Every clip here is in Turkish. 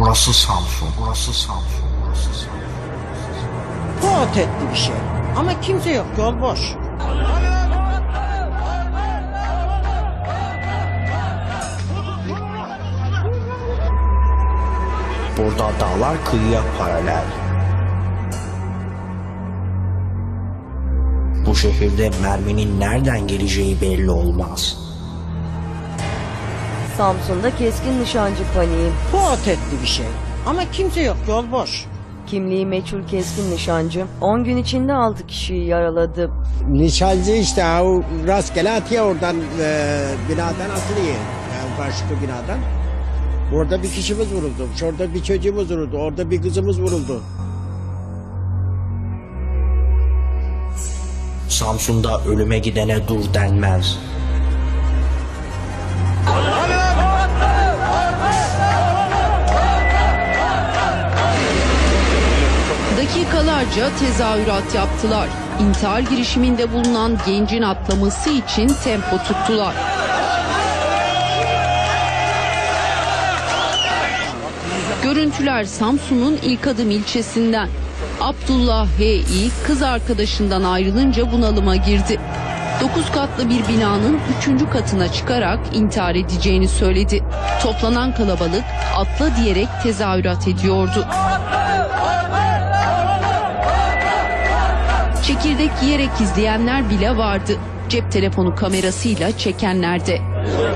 Burası Samsun. Burası Samsun. Burası Samsun. Fuat etti bir şey. Ama kimse yok yol boş. Burada dağlar kıyıya paralel. Bu şehirde merminin nereden geleceği belli olmaz. Samsun'da keskin nişancı paniği. Fuat etti bir şey. Ama kimse yok yol boş. Kimliği meçhul keskin nişancı 10 gün içinde 6 kişiyi yaraladı. Nişancı işte o rastgele atıyor oradan e, binadan atılıyor. Yani karşıki binadan. Orada bir kişimiz vuruldu. Şurada bir çocuğumuz vuruldu. Orada bir kızımız vuruldu. Samsun'da ölüme gidene dur denmez. Dakikalarca tezahürat yaptılar. İntihar girişiminde bulunan gencin atlaması için tempo tuttular. Görüntüler Samsun'un ilk adım ilçesinden. Abdullah H.İ. kız arkadaşından ayrılınca bunalıma girdi. 9 katlı bir binanın 3. katına çıkarak intihar edeceğini söyledi. Toplanan kalabalık atla diyerek tezahürat ediyordu. Çekirdek yiyerek izleyenler bile vardı. Cep telefonu kamerasıyla çekenler de.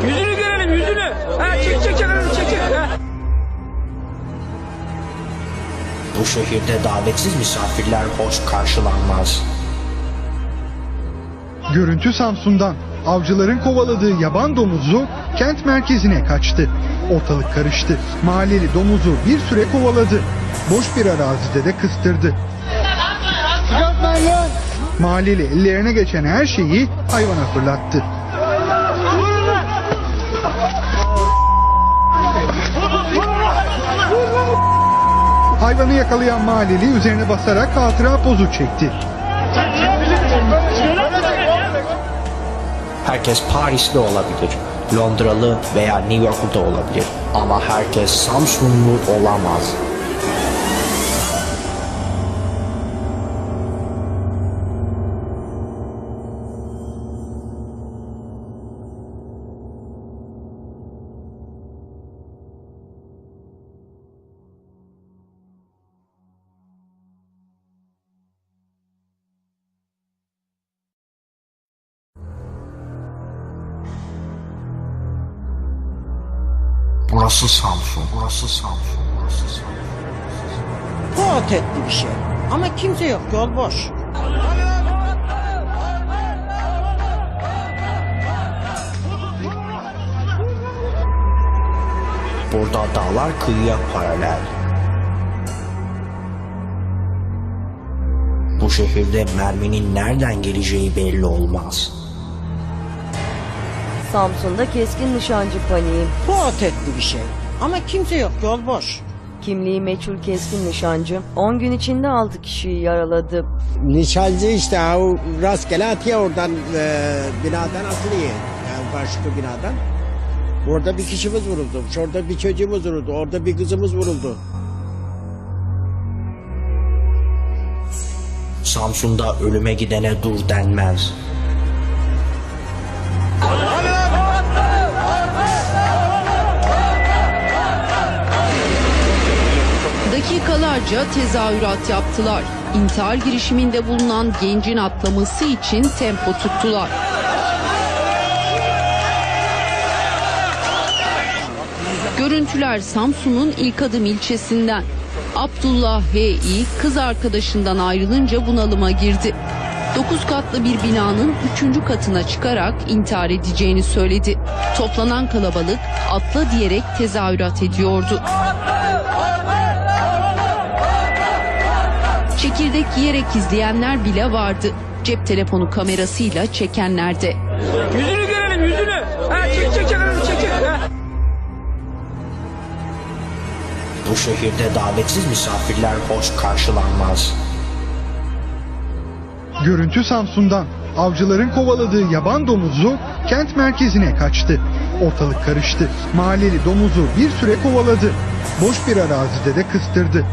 Yüzünü görelim yüzünü. Ha çek çek çek çek çek. Ha. Bu şehirde davetsiz misafirler hoş karşılanmaz. Görüntü Samsun'dan. Avcıların kovaladığı yaban domuzu kent merkezine kaçtı. Ortalık karıştı. Mahalleli domuzu bir süre kovaladı. Boş bir arazide de kıstırdı. Mahalleli ellerine geçen her şeyi hayvana fırlattı. Hayvanı yakalayan mahalleli üzerine basarak hatıra pozu çekti. Herkes Parisli olabilir, Londralı veya New Yorklu da olabilir. Ama herkes Samsunlu olamaz. Burası Samsun. Burası Samsun. Burası Samsun. Fuat etti bir şey. Ama kimse yok yol boş. Burada dağlar kıyıya paralel. Bu şehirde merminin nereden geleceği belli olmaz. Samsun'da keskin nişancı paniği. Fuat etti bir şey. Ama kimse yok yol boş. Kimliği meçhul keskin nişancı 10 gün içinde 6 kişiyi yaraladı. Nişancı işte ha, o rastgele atıyor oradan e, binadan atılıyor. Yani karşıki binadan. Orada bir kişimiz vuruldu. Şurada bir çocuğumuz vuruldu. Orada bir kızımız vuruldu. Samsun'da ölüme gidene dur denmez. Dakikalarca tezahürat yaptılar. İntihar girişiminde bulunan gencin atlaması için tempo tuttular. Görüntüler Samsun'un ilk adım ilçesinden. Abdullah H.İ. kız arkadaşından ayrılınca bunalıma girdi. 9 katlı bir binanın 3. katına çıkarak intihar edeceğini söyledi. Toplanan kalabalık atla diyerek tezahürat ediyordu. Çekirdek yiyerek izleyenler bile vardı. Cep telefonu kamerasıyla çekenler de. Yüzünü görelim yüzünü. Ha çek çek çek çek çek. Ha. Bu şehirde davetsiz misafirler hoş karşılanmaz. Görüntü Samsun'dan. Avcıların kovaladığı yaban domuzu kent merkezine kaçtı. Ortalık karıştı. Mahalleli domuzu bir süre kovaladı. boş bir arazide de kıstırdı.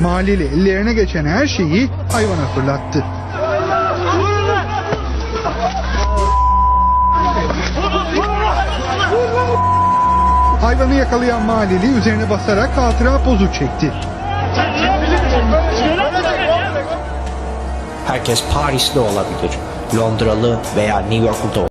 Mahalleli ellerine geçen her şeyi hayvana fırlattı. Hayvanı yakalayan mahalleli üzerine basarak hatıra pozu çekti. Herkes Parisli olabilir, Londralı veya New Yorklu da